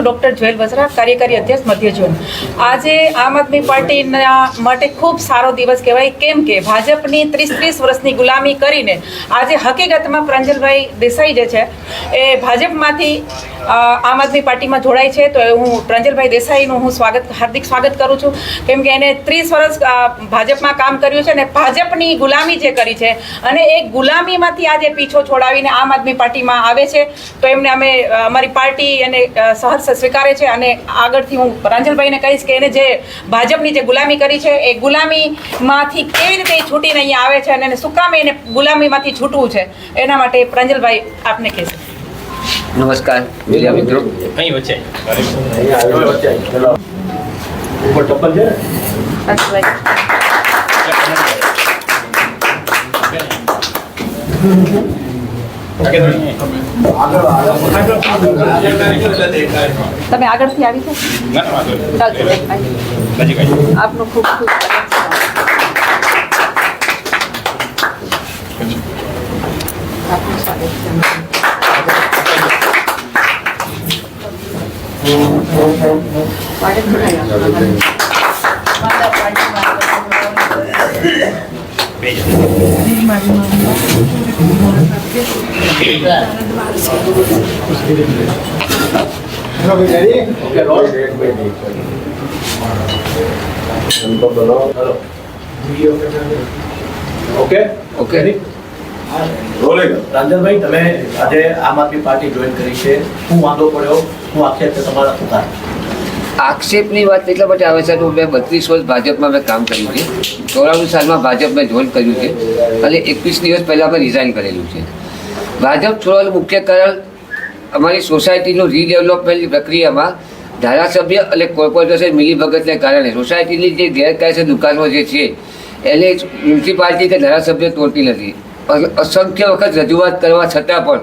છું doctor jewel Vasra કાર્યકારી અધ્યક્ષ મધ્ય ઝોન આજે આમ આદમી પાર્ટીના માટે ખૂબ સારો દિવસ કહેવાય. કેમ કે ભાજપની ત્રીસ ત્રીસ વર્ષની ગુલામી કરીને આજે હકીકતમાં પ્રાંજલભાઈ દેસાઈ જે છે, એ ભાજપમાંથી આમ આદમી પાર્ટીમાં જોડાય છે. તો હું પ્રાંજલભાઈ દેસાઈનું હું સ્વાગત, હાર્દિક સ્વાગત કરું છું. કેમ કે એને ત્રીસ વર્ષ ભાજપમાં કામ કર્યું છે અને ભાજપની ગુલામી જે કરી છે અને એ ગુલામીમાંથી આજે પીછો છોડાવીને આમ આદમી પાર્ટીમાં આવે છે. તો એમને અમે અમારી પાર્ટી અને સહજ સ્વીકારે છે અને આગળથી હું પ્રાંજલભાઈને કહીશ કે એને જે ભાજપની જે ગુલામી કરી છે એ ગુલામીમાંથી કેવી રીતે એ છૂટીને અહીંયા આવે છે અને એને શું કામ એને ગુલામીમાંથી છૂટવું છે એના માટે પ્રાંજલભાઈ આપને કહેશે. નમસ્કાર મીડિયા મિત્રો. કઈ વચ્ચે. ઉપર ટપ્પલ છે ને? પ્રાંજલભાઈ તમે આગળથી આવી છે ના, ના, વાંધો નહીં. ચાલશે ભાઈ. નજીક આવી. આપનું ખૂબ ખૂબ સ્વાગત છે Ready? Rolling. પ્રાંજલભાઈ તમે આજે આમ આદમી પાર્ટી જોઈન કરી છે. શું વાંધો પડ્યો? શું આક્ષેપ છે તમારા? શું કારણ? આક્ષેપની વાત એટલા માટે આવે છે કે મેં બત્રીસ વર્ષ ભાજપમાં મેં કામ કર્યું છે. ચોરાણું સાલમાં ભાજપ મેં જોઈન કર્યું છે અને એકવીસ દિવસ પહેલાં મેં રિઝાઇન કરેલું છે. ભાજપ છોડવાનું મુખ્ય કારણ અમારી સોસાયટીનું રીડેવલપમેન્ટની પ્રક્રિયામાં ધારાસભ્ય અને કોર્પોરેટર મિલીભગતને કારણે સોસાયટીની જે ગેરકાયદેસર દુકાનો જે છે, એને મ્યુનિસિપાલિટી કે ધારાસભ્ય તોડતી નથી. અસંખ્ય વખત રજૂઆત કરવા છતાં પણ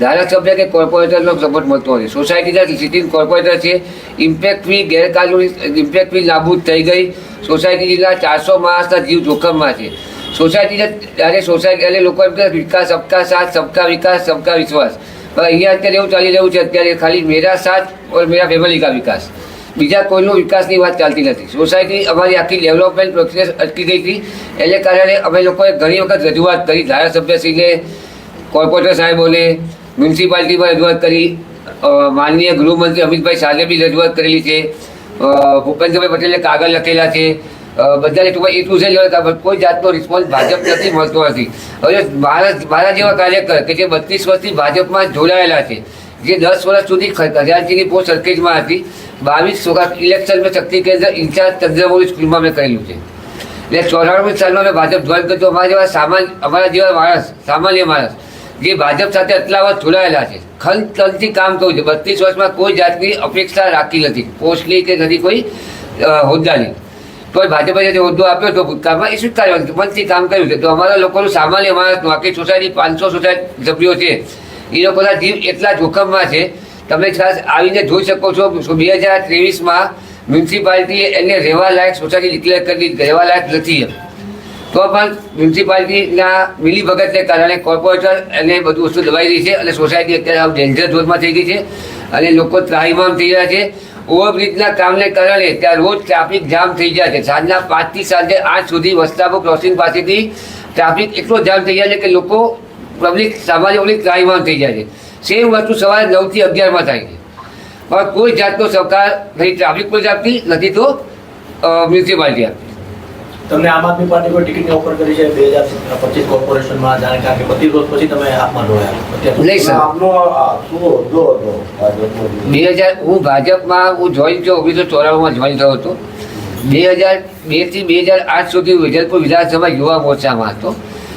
ધારાસભ્ય કે કોર્પોરેટરનો સપોર્ટ મળતો નથી. સોસાયટીના સિટિંગ કોર્પોરેટર છે. ઇમ્પેક્ટ ફી ગેરકાનૂની ઇમ્પેક્ટ ફી નાબૂદ થઈ ગઈ. સોસાયટી જિલ્લા ચારસો માણસના જીવ જોખમમાં છે. સોસાયટીને ત્યારે સોસાયટી એટલે લોકો એમ કે વિકાસ, સબકા સાથ, સબકા વિકાસ, સબકા વિશ્વાસ. પણ અહીંયા અત્યારે એવું ચાલી રહ્યું છે, અત્યારે ખાલી મેરા સાથ ઓર મેરા ફેમિલી કા વિકાસ. બીજા કોઈનો વિકાસની વાત ચાલતી નથી. સોસાયટી અમારી આખી ડેવલપમેન્ટ પ્રોસેસ અટકી ગઈ હતી. એને કારણે અમે લોકોએ ઘણી વખત રજૂઆત કરી ધારાસભ્યશ્રીને કોર્પોરેટર સાહેબોને મ્યુનિસિપાલિટીમાં રજૂઆત કરી માનનીય ગૃહમંત્રી અમિતભાઈ શાહે બી રજૂઆત કરેલી છે. ભૂપેન્દ્રભાઈ પટેલે કાગળ લખેલા છે. બધા બધાને ટૂંકમાં એટલું છે પણ કોઈ જાતનો રિસ્પોન્સ ભાજપ નથી મળતો નથી હવે મારા મારા જેવા કાર્યકર કે જે બત્રીસ વર્ષથી ભાજપમાં જોડાયેલા છે, જે દસ વર્ષ સુધી ખજાનચીની પોસ્ટ સર્કિટમાં હતી, બાવીસ ઇલેક્શન મેં શક્તિ કેન્દ્ર ઇન્ચાર્જ ચંદ્રમૌલી સ્કૂલમાં મેં કરેલું છે. એટલે ચોરાણું સાલમાં મેં ભાજપ જોઈન કર્યું. અમારા જેવા સામાન્ય, અમારા જેવા માણસ, સામાન્ય માણસ જે ભાજપ સાથે આટલા વર્ષ જોડાયેલા છે. ખલતલથી કામ કર્યું છે. બત્રીસ વર્ષમાં કોઈ જાતની અપેક્ષા રાખી નથી. પોસ્ટની કે નથી કોઈ હોદ્દાની તો ભાજપે જે હોદ્દો આપ્યો હતો ભૂતકાળમાં એ સ્વીકારવાનું નથી. મનથી કામ કર્યું છે. તો અમારા લોકોનું સામાન્ય માણસનું આખી સોસાયટી પાંચસો સોસાયટી સભ્યો છે. એ લોકોના જીવ એટલા જોખમમાં છે. તમે ખાસ આવીને જોઈ શકો છો બે હજાર ત્રેવીસમાં મ્યુનિસિપાલિટીએ એને રહેવા લાયક સોસાયટી ડિક્લેર કરી રહેવાલાયક રહેવા લાયક નથી એમ. તો પણ મ્યુનિસિપાલિટીના મિલીભગતને કારણે કોર્પોરેટર એને બધું વસ્તુ દબાઈ રહી છે અને સોસાયટી અત્યારે આમ ડેન્જર ઝોનમાં થઈ ગઈ છે અને લોકો ત્રાહીમામ થઈ રહ્યા છે. ઓવરબ્રિજના કામને કારણે ત્યાં રોજ ટ્રાફિક જામ થઈ જાય છે. સાંજના પાંચથી સાંજે આઠ સુધી વસ્તાપો ક્રોસિંગ પાસેથી ટ્રાફિક એટલો જામ થઈ જાય છે કે લોકો પબ્લિક સામાન્ય પબ્લિક ત્રાહીમામ થઈ જાય છે. સેમ વસ્તુ સવારે નવથી અગિયારમાં થાય છે. પણ કોઈ જાતનો સરકાર નહીં ટ્રાફિક પોલીસ આપતી નથી તો મ્યુનિસિપાલિટી આપતી તમને આમ આદમી પાર્ટી કોઈ ટિકિટની ઓફર કરી છે બે હજાર પચીસ કોર્પોરેશનમાં જાણે કારણ કે બત્રીસ વર્ષ પછી તમે આપમાં જોડાયા નહીં સર. આપનો હોદ્દો હતો બે હજાર હું ભાજપમાં હું જોઈન થયો ઓગણીસો ચોરાણુંમાં જોઈન થયો હતો. બે હજાર બેથી બે હજાર આઠ સુધી વિજયપુર વિધાનસભા યુવા મોરચામાં હતો.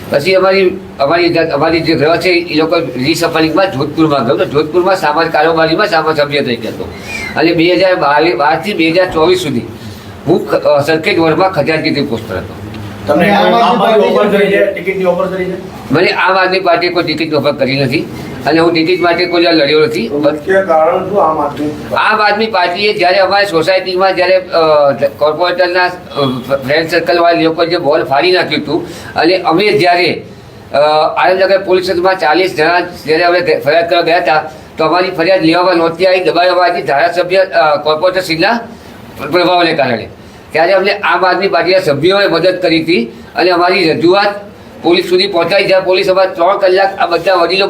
પછી અમારી અમારી અમારી જે ગ્રહ છે એ લોકો રીસફલિંગમાં જોધપુરમાં ગયો તો જોધપુરમાં સામાજ કારોબારીમાં સામાજ સભ્ય થઈ ગયો હતો. અને બે હજાર બાવીસ બારથી બે હજાર ચોવીસ સુધી હું સરખેજ વોર્ડમાં ખજાનચીથી પોસ્ટ હતો. તમને પાર્ટી- ટિકિટની ઓફર કરી છે? મને આમ આદમી પાર્ટીએ કોઈ ટિકિટ ઓફર કરી નથી અને હું ટિકિટ માટે કોઈ લડ્યો નથી. આમ આદમી પાર્ટીએ જ્યારે અમારી સોસાયટીમાં જ્યારે કોર્પોરેટરના ફ્રેન્ડ સર્કલવાળા લોકો જે બોલ ફાડી નાખ્યું હતું અને અમે જ્યારે આનંદનગર પોલીસ સ્ટેશનમાં ચાલીસ જણા જ્યારે અમે ફરિયાદ કરવા ગયા હતા તો અમારી ફરિયાદ લેવામાં નહોતી આવી. દબાવવામાં આવી ધારાસભ્ય કોર્પોરેટર શ્રીના પ્રભાવને કારણે. ત્યારે અમને આમ આદમી પાર્ટીના સભ્યોએ મદદ કરી હતી અને અમારી રજૂઆત પોલીસ સુધી પહોંચાડી જ્યાં પોલીસ અમારા ત્રણ કલાક આ બધા વડીલો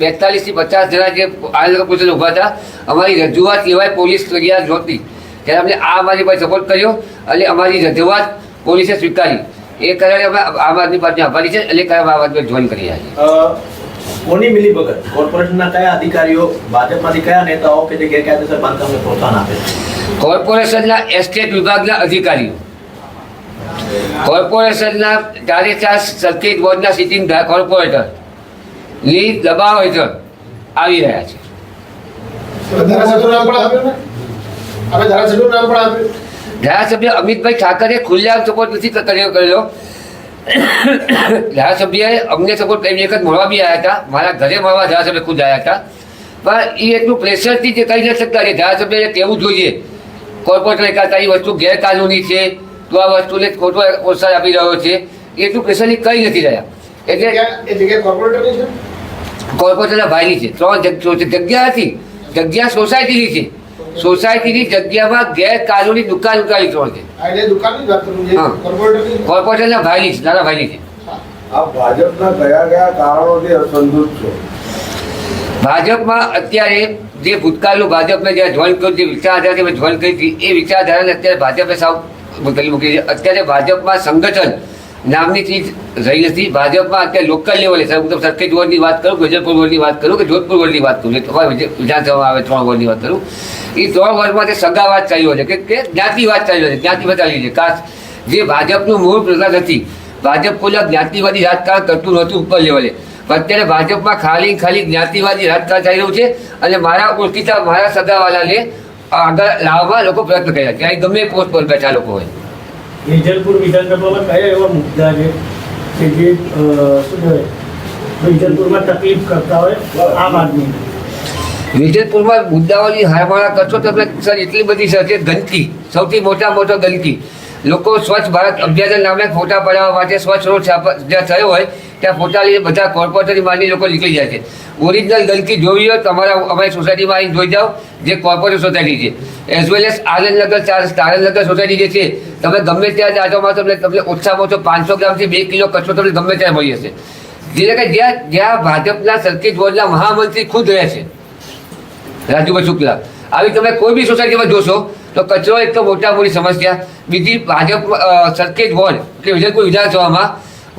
બેતાલીસથી પચાસ જણા જે આનંદ પોલીસ ઊભા હતા, અમારી રજૂઆત લેવાય પોલીસ તૈયાર નહોતી ત્યારે અમને આ અમારી પાસે સપોર્ટ કર્યો અને અમારી રજૂઆત પોલીસે સ્વીકારી. એ કારણે અમે આમ આદમી પાર્ટી આભારી છે એટલે કારણે આમ આદમી જોઈન કરી રહ્યા છીએ. અ, મિલી ભગત? કોર્પોરેશનના કયા અધિકારીઓ ભાજપમાંથી કયા નેતાઓ કે જે ગેરકાયદેસર બાંધકામને પ્રોત્સાહન આપે છે? કોર્પોરેશનના એસ્ટેટ વિભાગના અધિકારીઓ. કોર્પોરેશનના ધારેચા સર્કિટ બોર્ડના સિટિંગ કોર્પોરેટર. ની દબાવ હેઠળ આવી રહ્યા છે. ધારાસભ્ય અમિતભાઈ ઠાકરે ખુલ્લા સપોર્ટ નથી કર્યો કરેલો ધારાસભ્યએ અમને સપોર્ટ એક જ મળવા બી આવ્યા હતા. મારા ઘરે મળવા ધારાસભ્ય ખુદ આવ્યા હતા. પણ એ એટલું પ્રેશરથી જે કહી ન શકતા કે ધારાસભ્યએ કહેવું જોઈએ. કોર્પોરેટર એકાદ એ વસ્તુ ગેરકાનૂની છે. તો આ વસ્તુને ખોટો પ્રોત્સાહન આપી રહ્યો છે. એટલું પ્રેશરથી કહી નથી રહ્યા. એટલે કોર્પોરેટરની ભાઈની છે. ત્રણ જગ- જગ્યા હતી. જગ્યા સોસાયટીની છે. સોસાયટીની જગ્યામાં ગેરકાનૂની દુકાન ઉતારી ત્રણ છે. કોર્પોરેટરની ભાઈની છે નાના ભાઈની છે ભાજપના કયા કયા કારણોથી અસંતુષ્ટ છો? ભાજપમાં અત્યારે જે ભૂતકાળનું ભાજપને જે જોઈન કર્યું જે વિચારધારાથી મેં જોઈન કરી હતી એ વિચારધારાને અત્યારે ભાજપે સાવ બદલી મૂકી છે. અત્યારે ભાજપમાં સંગઠન નામની ચીજ રહી નથી. ભાજપમાં અત્યારે લોકલ લેવલે તો સરખેજ વોર્ડની વાત કરું વિજયપુર વોર્ડની વાત કરું કે જોધપુર વોર્ડની વાત કરું? વિધાનસભામાં આવે ત્રણ વોર્ડની વાત કરું. એ ત્રણ વોર્ડમાં તે સગાવાદ ચાલ્યો છે, કે જ્ઞાતિવાદ ચાલ્યો છે જ્ઞાતિવાદ ચાલી છે. ખાસ જે ભાજપનું મૂળ પ્રધાન હતી, ભાજપ કોઈ જ્ઞાતિવાદી રાજકારણ કરતું નહોતું ઉપર લેવલે અત્યારે ભાજપમાં ખાલી ખાલી જ્ઞાતિવાદી રાજકારણ ચાલી રહ્યું છે અને મારા ઓળખીતા મારા સગાવાલાને આગળ લાવવા લોકો પ્રયત્ન કર્યા ક્યાંય ગમે પોસ્ટ પર બેઠા લોકો હોય. વિજલપુર વિધાનસભામાં કયા એવા મુદ્દા છે કે જે શું કહેવાય? વેજલપુરમાં તકલીફ કરતા હોય આમ આદમી. વિજયપુરમાં મુદ્દાઓની હારમાળા કરશો તો સર એટલી બધી સર છે ગંદકી, સૌથી મોટા મોટો ગંદકી. લોકો સ્વચ્છ ભારત અભિયાન નામે ફોટા પડાવવા માટે સ્વચ્છ રોડ જ્યાં થયો હોય ત્યાં ફોટા લઈને બધા કોર્પોરેટરી માની લોકો નીકળી જાય છે. ઓરિજિનલ ગંદકી જોવી હોય તમારા અમારા સોસાયટીમાં આવીને જોઈ જાઓ, જે કોર્પોરેટ સોસાયટી છે. As well as Anandnagar Anandnagar society જે છે, તમે ગમે ત્યાં જાજોમાં તમને તમને ઓછામાં ઓછો પાંચસો ગ્રામથી બે કિલો કચરો તમને ગમે ત્યાં મળી જશે. જેને કે જ્યાં જ્યાં ભાજપના સર્કિટ બોર્ડના મહામંત્રી ખુદ રહે છે, રાજુભાઈ શુક્લા. આવી તમે કોઈ બી સોસાયટીમાં જોશો, તો કચરો એક તો મોટા મોટી સમસ્યા. બીજી ભાજપ સર્કિટ બોર્ડ કે વિજયપુર વિધાનસભામાં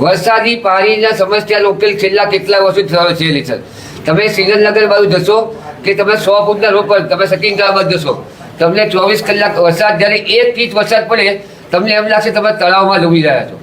વરસાદી પાણીના સમસ્યા લોકેલ છેલ્લા કેટલા વર્ષોથી થયો છે લીસર તમે શ્રીનગર બાજુ જશો કે તમે સો ફૂટના રોડ પર, તમે સકિંગ બાદ જશો, તમને ચોવીસ કલાક વરસાદ, જ્યારે એક ઇંચ વરસાદ પડે, તમને એમ લાગશે તમે તળાવમાં ડૂબી રહ્યા છો.